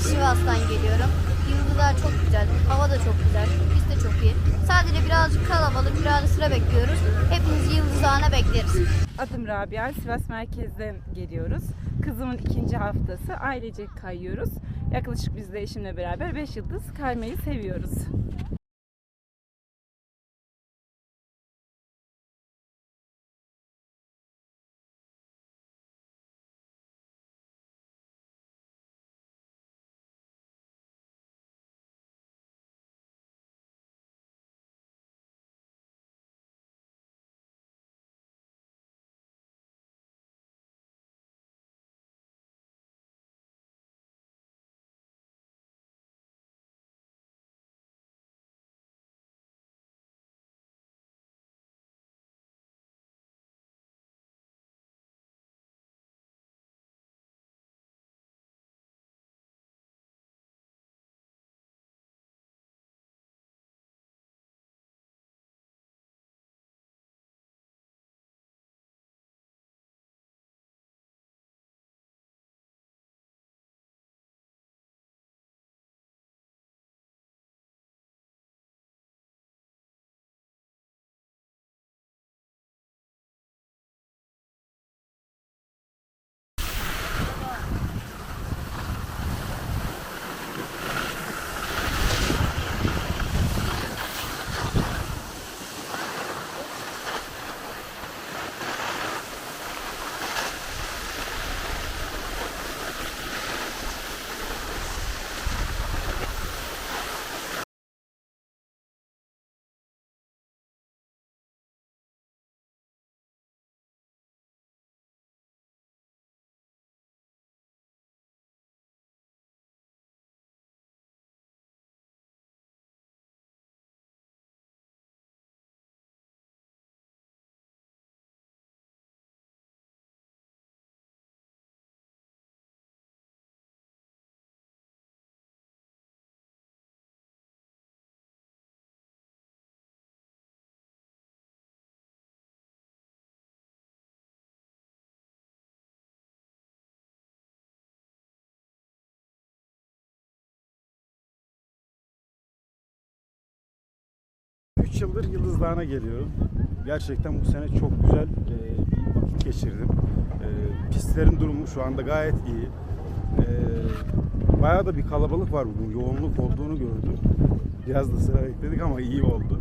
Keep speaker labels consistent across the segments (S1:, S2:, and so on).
S1: Sivas'tan geliyorum. Yıldızlar çok güzel, hava da çok güzel, biz de çok iyi. Sadece birazcık kalabalık, birazcık sıra bekliyoruz. Hepimiz Yıldızhane bekleriz.
S2: Adım Rabia, Sivas merkezden geliyoruz. Kızımın ikinci haftası, ailecek kayıyoruz. Yaklaşık biz de eşimle beraber 5 yıldız kaymayı seviyoruz.
S3: Üç yıldır Yıldız Dağı'na geliyorum. Gerçekten bu sene çok güzel e, bir vakit geçirdim. E, pistlerin durumu şu anda gayet iyi. E, bayağı da bir kalabalık var bugün. Yoğunluk olduğunu gördüm. Biraz da sıra bekledik ama iyi oldu.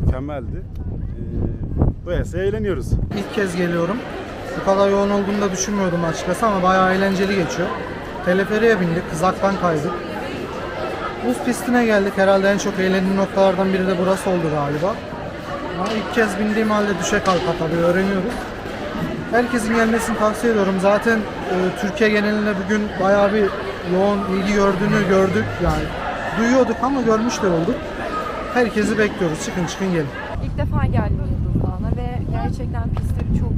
S3: Mükemmeldi. E, doyasıya eğleniyoruz.
S4: İlk kez geliyorum. Bu kadar yoğun olduğunu da düşünmüyordum açıkçası ama bayağı eğlenceli geçiyor. Teleferiye bindik, kızaktan kaydık. Buz pistine geldik. Herhalde en çok eğlendiğim noktalardan biri de burası oldu galiba. Ama ilk kez bindiğim halde düşe kalka tabii öğreniyoruz. Herkesin gelmesini tavsiye ediyorum. Zaten e, Türkiye genelinde bugün bayağı bir yoğun ilgi gördüğünü gördük. Yani duyuyorduk ama görmüş de olduk. Herkesi bekliyoruz. Çıkın çıkın gelin.
S5: İlk defa geldim Yıldız Dağı'na ve gerçekten pistleri çok